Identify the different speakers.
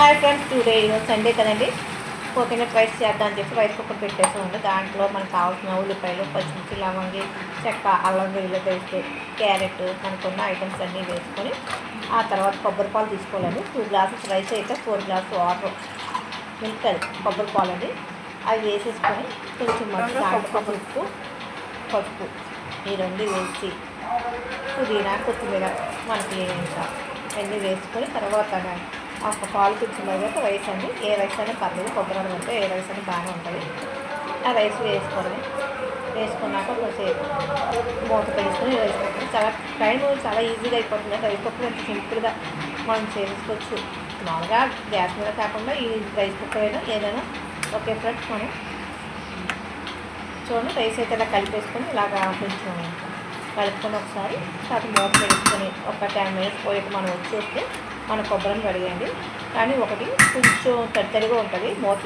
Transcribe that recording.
Speaker 1: Hi friends today ఈరోజు Sunday కదండి. Coconut rice చేద్దాం అని చెప్పి రైస్ కుక్కర్ పెట్టేసి ఉంది. దాంట్లో మనకు కావాల్సిన ఉల్లిపాయలు పచ్చిమిర్చి లవంగి చెక్క అల్లం వెల్లుల్లి పేస్ట్ క్యారెట్ మనకున్న ఐటమ్స్ అన్నీ వేసుకొని ఆ తర్వాత కొబ్బరి పాలు తీసుకోవాలండి. టూ గ్లాసెస్ రైస్ అయితే ఫోర్ గ్లాస్ వాటర్ మిల్క్ అది కొబ్బరి పాలు అండి. అవి వేసేసుకొని కొంచెం మంచి దాంట్లో ఉప్పు పసుపు ఈ రెండు వేసి పుదీనా కొత్తిమీర మనకి ఇంకా అన్నీ వేసుకొని తర్వాత ఒక పాలు పిచ్చిన తర్వాత రైస్ అండి. ఏ రైస్ అయినా పర్లేదు కొబ్బరి ఉంటే ఏ రైస్ అయినా బాగానే ఉంటుంది. ఆ రైస్ వేసుకోవాలి వేసుకున్నాక కొంచెంసేపు మూత రైస్ వేసుకుంటాం చాలా టైం చాలా ఈజీగా అయిపోతుంది. రైస్ కుక్కర్ ఎంత సింపుల్గా మనం చేసుకోవచ్చు. మామూలుగా గ్యాస్ మీద కాకుండా ఈ రైస్ కుక్కర్ అయినా ఏదైనా ఒకే ఫ్రెండ్స్ మనం చూడండి. రైస్ అయితే ఇలా కలిపేసుకొని ఇలాగా కొంచెం కలుపుకొని ఒకసారి తర్వాత మూత పెట్టుకొని ఒక టెన్ మినిట్స్ పోయి మనం వచ్చేస్తే మన కొబ్బరిని కడిగండి కానీ ఒకటి కొంచెం తడి తడిగా ఉంటుంది మూత